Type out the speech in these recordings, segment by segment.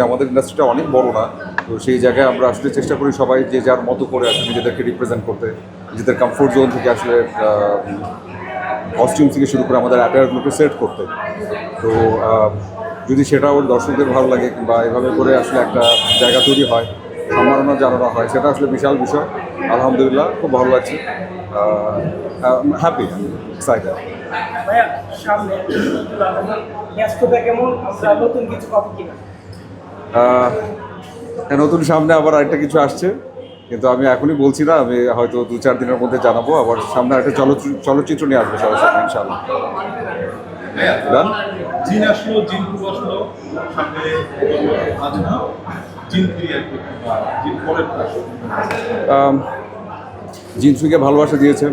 আমাদের ইন্ডাস্ট্রিটা অনেক বড় না, তো সেই জায়গায় আমরা আসলে চেষ্টা করি সবাই যে যার মতো করে আসলে নিজেদেরকে রিপ্রেজেন্ট করতে, নিজেদের কমফোর্ট জোন থেকে আসলে কস্টিউম থেকে শুরু করে আমাদের অ্যাটায়ারগুলোকে সেট করতে। তো যদি সেটা ওর দর্শকদের ভালো লাগে কিংবা এভাবে করে আসলে একটা জায়গা তৈরি হয়, সম্মাননা জানানো হয়, সেটা আসলে বিশাল বিষয়। আলহামদুলিল্লাহ, খুব ভালো লাগছে। হ্যাপি এক্সাইটেড সামনে ব্যস্ততা কেমন? নতুন কিছু পাবো কিনা? নতুন সামনে আবার আরেকটা কিছু আসছে। কিন্তু আমি এখনই বলছি না আমি হয়তো দু চার দিনের মধ্যে জানাব আবার সামনে একটা চলচ্চিত্র চলচ্চিত্র নিয়ে আসবে সবার সামনে ইনশাল্লাহ? জিন আসলো জিন আসলো সামনে জিন জিন জিনসুকে ভালোবাসা দিয়েছেন।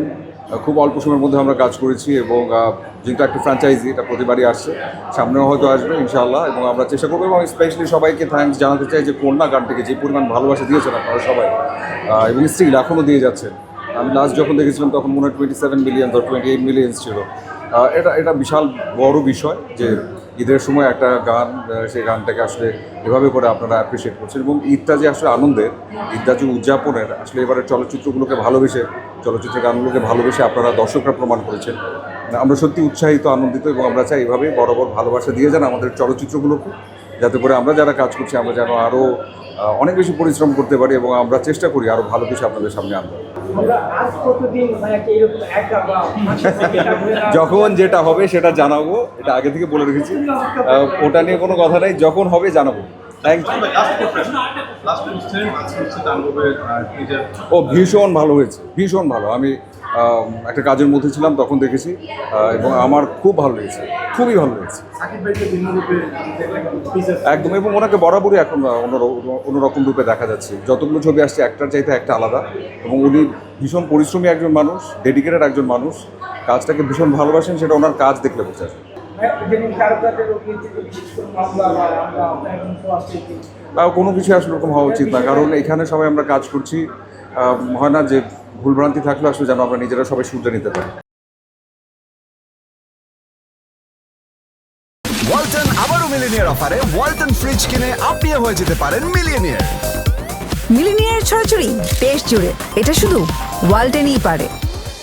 খুব অল্প সময়ের মধ্যে আমরা কাজ করেছি এবং যেহেতু একটা ফ্র্যাঞ্চাইজি এটা প্রতিবারই আসছে। সামনেও হয়তো আসবে, ইনশাআল্লাহ, এবং আমরা চেষ্টা করব এবং স্পেশালি সবাইকে থ্যাংকস জানাতে চাই যে কন্যা গানটিকে যে পরিমাণ ভালোবাসা দিয়েছেন আপনারা সবাই এবং স্টিল এখনও দিয়ে যাচ্ছেন। আমি লাস্ট যখন দেখেছিলাম তখন মনে হয় টোয়েন্টি সেভেন মিলিয়ন বা টোয়েন্টি এইট মিলিয়ন ছিল। এটা এটা বিশাল বড় বিষয় যে ঈদের সময় একটা গান সেই গানটাকে আসলে এভাবে করে আপনারা অ্যাপ্রিসিয়েট করছেন এবং ঈদটা যে আসলে আনন্দের, ঈদটা যে উদযাপনের, আসলে এবারে চলচ্চিত্রগুলোকে ভালোবেসে, চলচ্চিত্রের গানগুলোকে ভালোবেসে আপনারা দর্শকরা প্রমাণ করেছেন। মানে আমরা সত্যি উৎসাহিত, আনন্দিত এবং আমরা চাই এভাবে বড় বড় ভালোবাসা দিয়ে যান আমাদের চলচ্চিত্রগুলোকে যাতে করে আমরা যারা কাজ করছি আমরা যেন আরও অনেক বেশি পরিশ্রম করতে পারি এবং আমরা চেষ্টা করি আরও ভালো কিছু আপনাদের সামনে আনব। আমরা আজ কতদিন ভাইয়াকে এরকম একা বা হাসি থেকে ডাকবে না? যখন যেটা হবে সেটা জানাব এটা আগে থেকে বলে রেখেছি। ওটা নিয়ে কোনো কথা নেই যখন হবে জানাব। থ্যাংক ইউ ও ভীষণ ভালো হয়েছে ভীষণ ভালো। আম, একটা কাজের মধ্যে ছিলাম তখন দেখেছি এবং আমার খুব ভালো লেগেছে খুবই ভালো লেগেছে। একদম এবং ওনাকে বরাবরই এখন অন্যরকম রূপে দেখা যাচ্ছে। যতগুলো ছবি আসছে একটার চাইতে একটা আলাদা এবং উনি ভীষণ পরিশ্রমী একজন মানুষ ডেডিকেটেড একজন মানুষ কাজটাকে ভীষণ ভালোবাসেন সেটা ওনার কাজ দেখলে বোঝা যায়। আহ, কোনো কিছু আসলে ওরকম হওয়া উচিত না কারণ এখানে সবাই আমরা কাজ করছি হয় না যে ভুলভ্রান্তি থাকলে আসলে যেন আমরা নিজেরা সবাই শুনতে নিতে পারি। ওয়ালটন আবারও মিলিনিয়ার অফারে ওয়ালটন ফ্রিজ কিনে আপনিও হয়ে যেতে পারেন মিলিয়নিয়ার মিলিনিয়ার ছড়াছড়ি দেশ জুড়ে। এটা শুধু ওয়ালটেনই পারে।